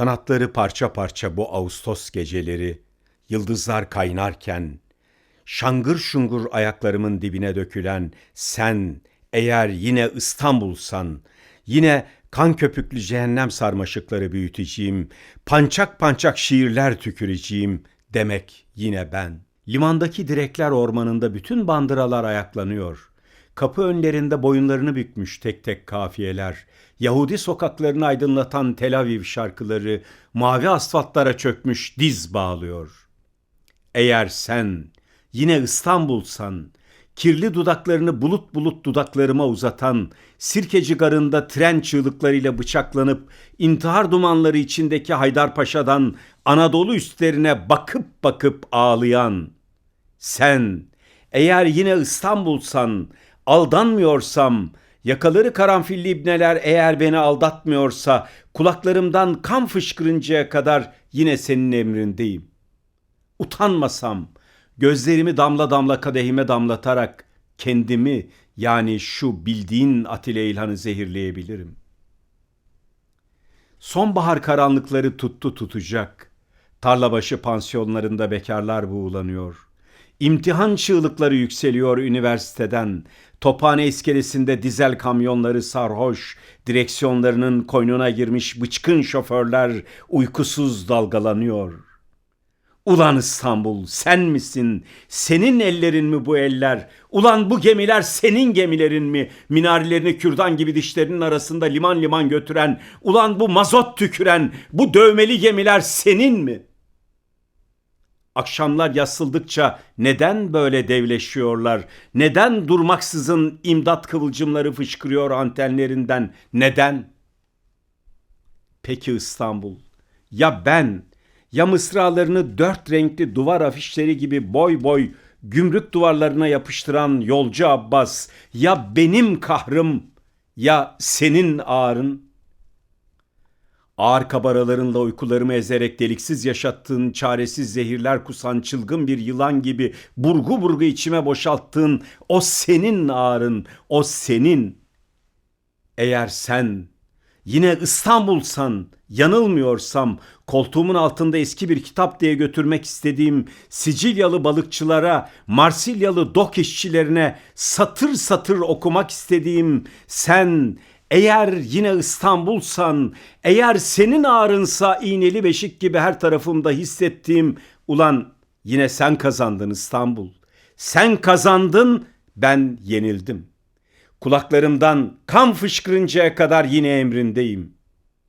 Kanatları parça parça bu Ağustos geceleri, yıldızlar kaynarken, şangır şungur ayaklarımın dibine dökülen sen eğer yine İstanbul'san, yine kan köpüklü cehennem sarmaşıkları büyüteceğim, pançak pançak şiirler tüküreceğim demek yine ben. Limandaki direkler ormanında bütün bandıralar ayaklanıyor. Kapı önlerinde boyunlarını bükmüş tek tek kafiyeler, Yahudi sokaklarını aydınlatan Tel Aviv şarkıları mavi asfaltlara çökmüş diz bağlıyor. Eğer sen yine İstanbul'san, kirli dudaklarını bulut bulut dudaklarıma uzatan, sirkeci garında tren çığlıklarıyla bıçaklanıp, intihar dumanları içindeki Haydarpaşa'dan Anadolu üstlerine bakıp bakıp ağlayan, sen eğer yine İstanbul'san, aldanmıyorsam, yakaları karanfilli ibneler eğer beni aldatmıyorsa, kulaklarımdan kan fışkırıncaya kadar yine senin emrindeyim. Utanmasam, gözlerimi damla damla kadehime damlatarak kendimi yani şu bildiğin Atile İlhan'ı zehirleyebilirim. Sonbahar karanlıkları tuttu tutacak. Tarlabaşı pansiyonlarında bekarlar buğulanıyor. İmtihan çığlıkları yükseliyor üniversiteden. Tophane iskelesinde dizel kamyonları sarhoş, direksiyonlarının koynuna girmiş bıçkın şoförler uykusuz dalgalanıyor. Ulan İstanbul sen misin? Senin ellerin mi bu eller? Ulan bu gemiler senin gemilerin mi? Minarelerini kürdan gibi dişlerinin arasında liman liman götüren, ulan bu mazot tüküren, bu dövmeli gemiler senin mi?'' Akşamlar yasıldıkça neden böyle devleşiyorlar? Neden durmaksızın imdat kıvılcımları fışkırıyor antenlerinden? Neden? Peki İstanbul, ya ben, ya mısralarını dört renkli duvar afişleri gibi boy boy gümrük duvarlarına yapıştıran yolcu Abbas, ya benim kahrım, ya senin ağrın?'' Ağır kabaralarınla uykularımı ezerek deliksiz yaşattığın, çaresiz zehirler kusan çılgın bir yılan gibi burgu burgu içime boşalttığın o senin ağrın, o senin. Eğer sen yine İstanbul'san, yanılmıyorsam koltuğumun altında eski bir kitap diye götürmek istediğim Sicilyalı balıkçılara, Marsilyalı dok işçilerine satır satır okumak istediğim sen eğer yine İstanbul'san, eğer senin ağrınsa iğneli beşik gibi her tarafımda hissettiğim, ulan yine sen kazandın İstanbul. Sen kazandın, ben yenildim. Kulaklarımdan kan fışkırıncaya kadar yine emrindeyim.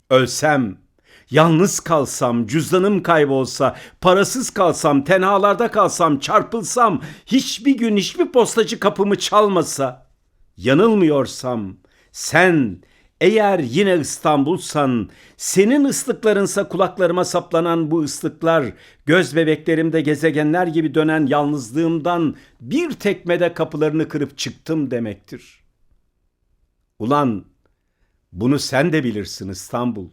Ölsem, yalnız kalsam, cüzdanım kaybolsa, parasız kalsam, tenhalarda kalsam, çarpılsam, hiçbir gün hiçbir postacı kapımı çalmasa, yanılmıyorsam, sen eğer yine İstanbul'san, senin ıslıklarınsa kulaklarıma saplanan bu ıslıklar, göz bebeklerimde gezegenler gibi dönen yalnızlığımdan bir tekmede kapılarını kırıp çıktım demektir. Ulan bunu sen de bilirsin İstanbul.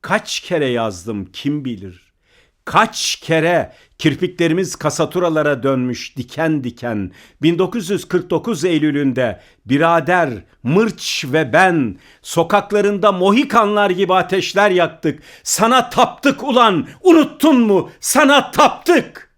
Kaç kere yazdım kim bilir. Kaç kere kirpiklerimiz kasaturalara dönmüş diken diken 1949 Eylül'ünde birader, mırç ve ben sokaklarında mohikanlar gibi ateşler yaktık. Sana taptık ulan unuttun mu sana taptık.''